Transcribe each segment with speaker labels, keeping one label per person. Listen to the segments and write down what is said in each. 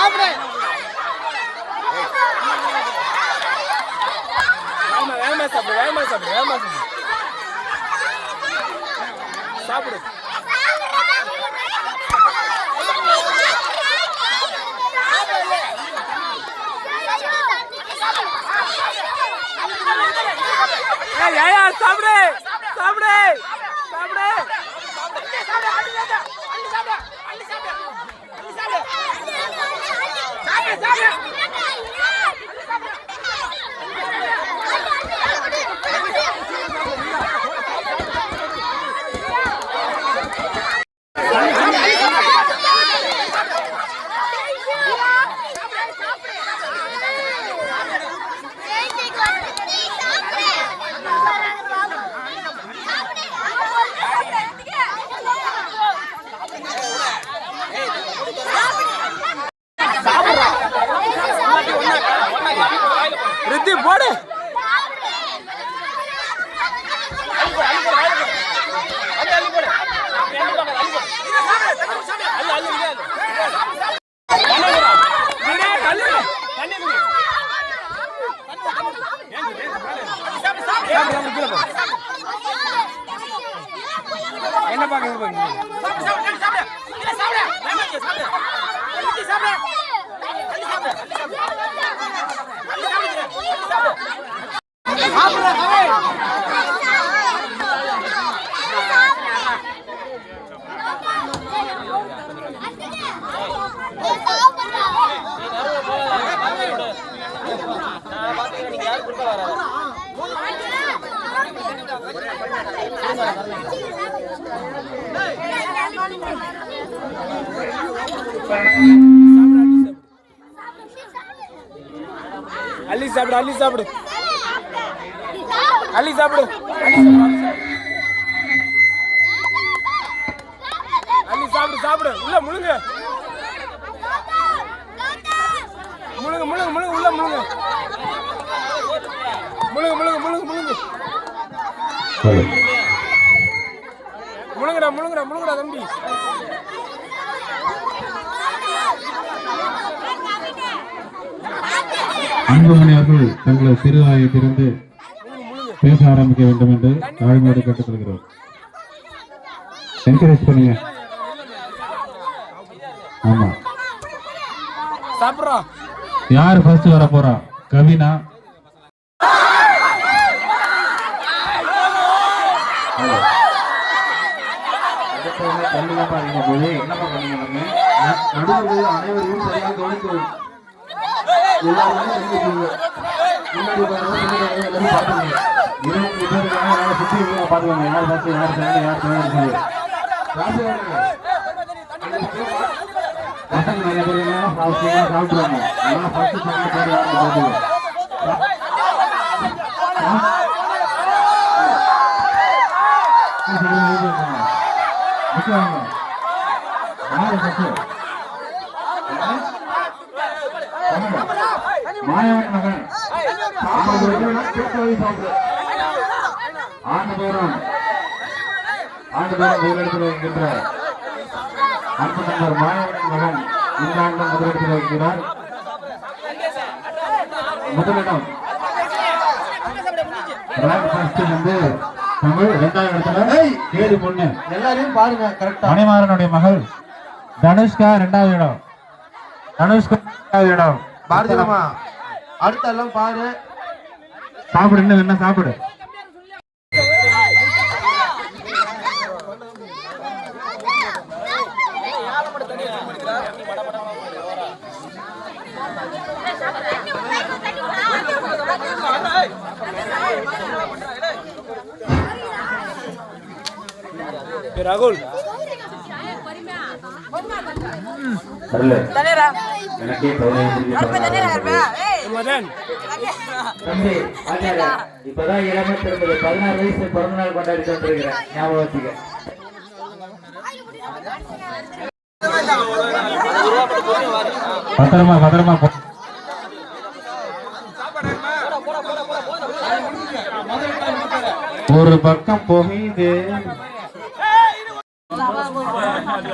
Speaker 1: வேகமா வேகமா சாப்பிடு வேகமா சாப்பிடு வேகமா சாப்பிடு. சாப்பிடு. ஏய் ஏயா சாப்பிடு சாப்பிடு சாப்பிடு. যাবে அள்ளி சாப்பிடு அள்ளி சாப்பிடு. அள்ளி சாப்பிடு. அள்ளி சாப்பிடு சாப்பிடு. உள்ள முழுங்க. முழுங்க முழுங்க முழுங்க. உள்ள முழுங்க. முழுங்க முழுங்க முழுங்க முழுங்க. முழுங்கடா முழுங்கடா முழுங்கடா தம்பி.
Speaker 2: அன்புமணி அவர்கள் தங்களை திறந்து பேச ஆரம்பிக்க வேண்டும் என்று தாழ்மையோடு கேட்டுக்கொள்கிறோம். என்கரேஜ் பண்ணுங்க ஆமா. யார் ஃபர்ஸ்ட் வர போறா? கவினா?
Speaker 3: என்னப்பா பண்ணீங்க நம்ம? நடுவது அனைவரையும் சரியாக கவனிக்கவும் எல்லாருமே முன்னாடி எல்லாரும் இருபத்தி பேர் யாரை சுற்றி பார்த்துக்கோங்க யார் யார் யார் பசங்க நிறைய பேர் சாப்பிடுவாங்க யாரும் பார்த்துக்கோங்க மாயவன் மகன் ஆண்டுதோறும் ஆண்டுதோறும் முதலிடத்தில் வருகின்ற அன்பு நண்பர் மாயவன் மகன் இந்த ஆண்டும் முதலிடத்தில் வருகிறார் முதலிடம் வந்து தமிழ் இரண்டாவது இடத்துல கேது பொண்ணு.
Speaker 4: எல்லாரையும் பாருங்க கரெக்டா
Speaker 2: மணிமாறனுடைய மகள் தனுஷ்கா இரண்டாவது இடம். தனுஷ்கா இரண்டாவது இடம்.
Speaker 4: பாரதியம்மா அடுத்த எல்லாம் பாரு.
Speaker 2: சாப்பிடு இன்னும் என்ன சாப்பிடு?
Speaker 1: ராகுல்.
Speaker 3: வரல எனக்கே பதினைந்து
Speaker 1: மதன்.
Speaker 3: தம்பி ஆச்சாரியா இப்பதான் இளமை திரும்புது பதினாறு வயசு பிறந்த நாள் கொண்டாடிட்டு வந்திருக்கிறேன். ஞாபகம் வச்சுக்க.
Speaker 2: பத்திரமா பத்திரமா. ஒரு பக்கம் புகையுது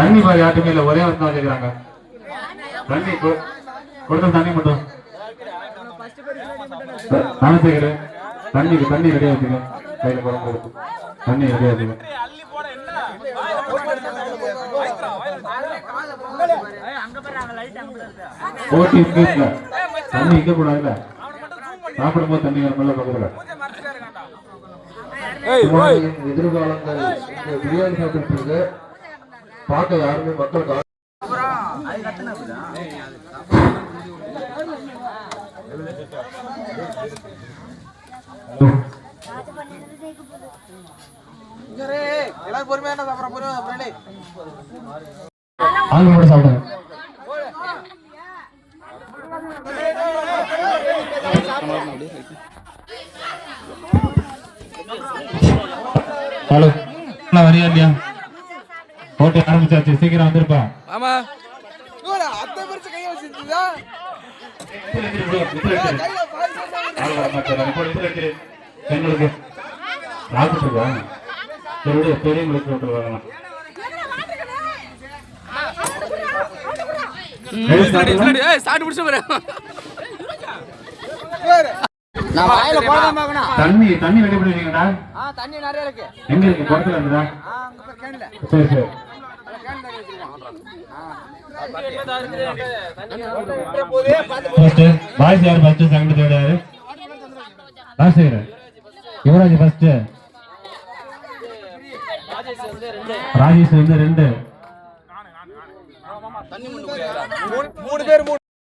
Speaker 2: தண்ணி பாய் யாட்டுமே இல்ல ஒரே வந்து வச்சுக்கிறாங்க தண்ணி கொடுத்த தண்ணி மட்டும். அனுப்பிக்கிறேன் தண்ணிக்கு தண்ணி ரெடியா வச்சுக்க. கையில குழம்பு கொடுத்து தண்ணி ரெடியா வச்சுக்க. போட்டி இருக்கு தண்ணி இருக்க கூடாதுல்ல சாப்பிடும்போது தண்ணி வரணும்ல பக்கத்துல
Speaker 3: எதிர்காலங்கள் இங்க பிரியாணி சாப்பிட்டு பார்க்க யாருமே மக்கள் கா-
Speaker 2: ஆள் கூட. சாப்பிடுங்க. ஹலோ. வரியா இல்லையா? போட்டி ஆரம்பிச்சாச்சு. சீக்கிரம் வந்திருப்பா.
Speaker 1: ஆமா. அத்தை பிரிச்சு கைய வச்சிருந்தா
Speaker 2: பெண்களுக்கு. பெரியவங்களுக்கு வரலாம். தண்ணி தண்ணி ரெடி
Speaker 5: தண்ணி நிறைய இருக்கு.
Speaker 2: எங்க இருக்கு? குடத்துல இருக்குதா? சரி சரி. First second third Rajasekar Yuvaraj first Rajesh வந்து ரெண்டு.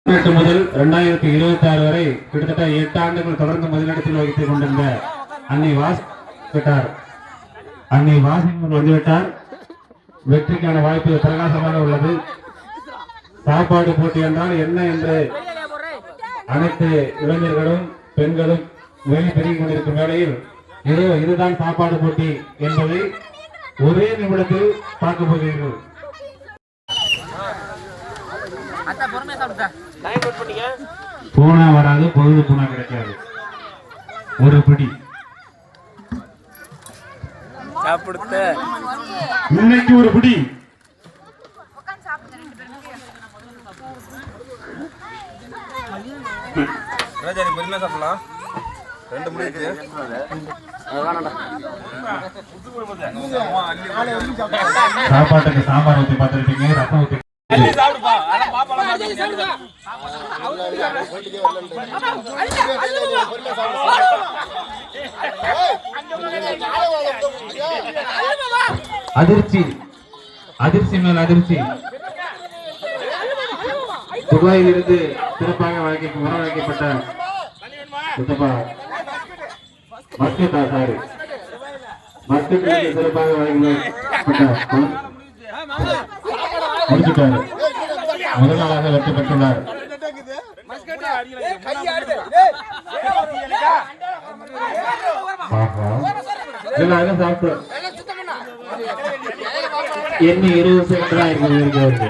Speaker 2: எட்டு முதல் இரண்டாயிரத்தி இருபத்தி ஆறு வரை கிட்டத்தட்ட எட்டு ஆண்டுகள் தொடர்ந்து முதலிடத்தில் வகித்துக் கொண்டிருந்த அன்னை வாஸ் விட்டார் அன்னை வாசிங்கர் வந்துவிட்டார் வெற்றிக்கான வாய்ப்பு பிரகாசமாக உள்ளது. சாப்பாடு போட்டி என்றால் என்ன என்று அனைத்து இளைஞர்களும் பெண்களும் வேலை பெருகிக் கொண்டிருக்கும் வேளையில் இது இதுதான் சாப்பாடு போட்டி என்பதை ஒரே நிமிடத்தில் பார்க்க போகிறீர்கள். போனா வராது பொழுது போனா கிடைக்காது. ஒரு பிடி.
Speaker 1: சாப்பிடுத்த
Speaker 2: இன்னைக்கு ஒரு பிடி
Speaker 6: ராஜா நீ பொறுமையா சாப்பிடலாம் ரெண்டு மணி இருக்கு
Speaker 2: சாப்பாட்டுக்கு சாம்பார் ஊத்தி பார்த்துருப்பீங்க ரசம் ஊத்தி
Speaker 1: சாப்பிடுப்பா
Speaker 2: அதிர்ச்சி. அதிர்ச்சி மேல் அதிர்ச்சி. துபாயில் இருந்து சிறப்பாக வழங்க வரவழைக்கப்பட்ட சித்தப்பா மஸ்கட்டா சாரி. மஸ்கட்டில் சிறப்பாக வழங்கப்பட்ட முடிச்சுட்டாரு. முதல் நாளாக வெற்றி பெற்றுள்ளார். சாப்பிட்டு எண்ணி இருபது தான் இருக்குது இருக்கு அவருக்கு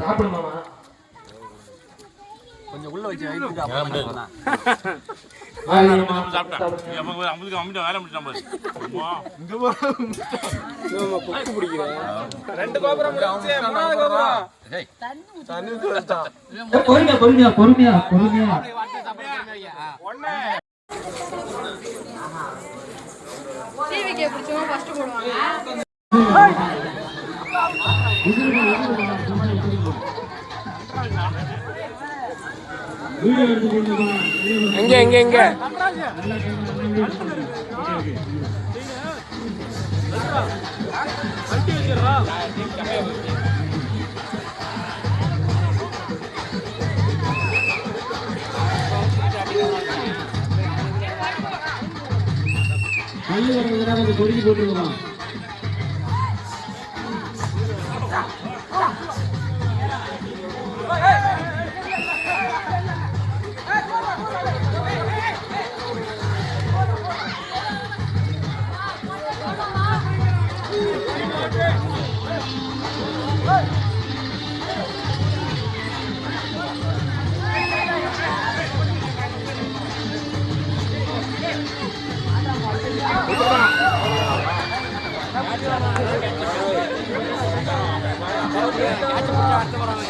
Speaker 2: சாப்பாடு போடுறது, நம்ம சாப்பிடுறது. ஏய், இந்தாண்டா வா. போட்டி பார்க்கலாமா? பாரதி. ஏய், ஆமா.
Speaker 1: கண்ணு கலக்குது என்னண்ணே ரசம் போயிட்டு இருக்கு
Speaker 3: சாப்பிடு மாமா ஆ, இருமா.
Speaker 1: நம்ம கொக்கு பிடிக்கிறேன்
Speaker 2: பொறுமையா பொறுமையா பொறுமையா பொறுமையா
Speaker 7: டிவிக்கு பிடிச்சவங்க ஃபர்ஸ்ட் போடுவாங்க
Speaker 1: எங்க எங்க எங்க கொடிக்கு ってもらう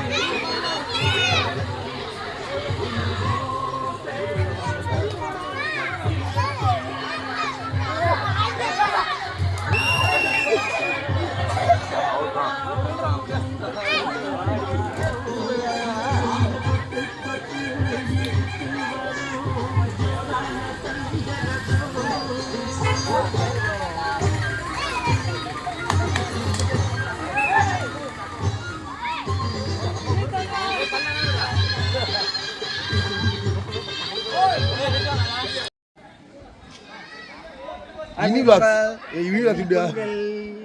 Speaker 1: இனி பாக்ஸ் இனி box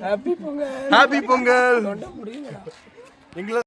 Speaker 1: happy Pongal happy Pongal எங்களை